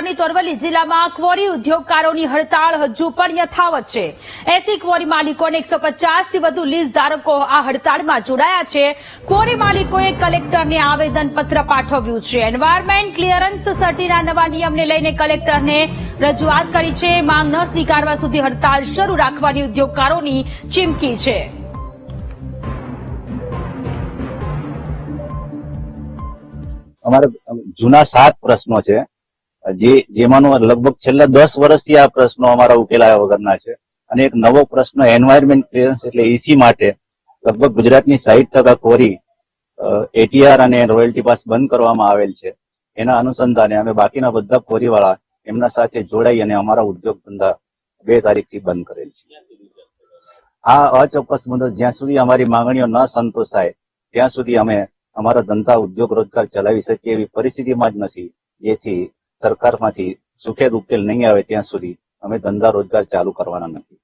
વિસ્તારની અરવલ્લી જિલ્લામાં ક્વોરી ઉદ્યોગકારોની હડતાળ હજુ પણ યથાવત છે. એસી ક્વોરી માલિકોને એકસો થી વધુ લીઝ ધારકો આ હડતાળમાં જોડાયા છે. ક્વોરી માલિકોએ કલેક્ટરને આવેદન પત્ર પાઠવ્યું છે. એન્વાયરમેન્ટ ક્લિયરન્સ સર્ટીના નવા નિયમને લઈને કલેક્ટરને રજૂઆત કરી છે. માંગ ન સ્વીકારવા સુધી હડતાળ શરૂ રાખવાની ઉદ્યોગકારોની ચીમકી છે. અમારે જૂના સાત પ્રશ્નો છે. જે, જેમાંનો લગભગ છેલ્લા દસ વર્ષથી આ પ્રશ્નો અમારા ઉકેલાયા વગરના છે. અને એક નવો પ્રશ્ન એન્વાયરમેન્ટ ક્લિયરન્સ એટલે એસી માટે લગભગ ગુજરાતની સાહીઠ ટકા કોરી એટીઆર અને રોયલ્ટી પાસ બંધ કરવામાં આવેલ છે. એના અનુસંધાને અમે બાકીના બધા કોરીવાળા એમના સાથે જોડાઈ અને અમારા ઉદ્યોગ ધંધા બે તારીખથી બંધ કરેલ છે. આ અચોક્કસ મુદ્દો જ્યાં સુધી અમારી માંગણીઓ ન સંતોષાય, ત્યાં સુધી અમે અમારા ધંધા ઉદ્યોગ રોજગાર ચલાવી શકીએ એવી પરિસ્થિતિમાં જ નથી. જેથી સરકારમાંથી સુખેદ ઉકેલ નહીં આવે ત્યાં સુધી અમે ધંધા રોજગાર ચાલુ કરવાના નથી.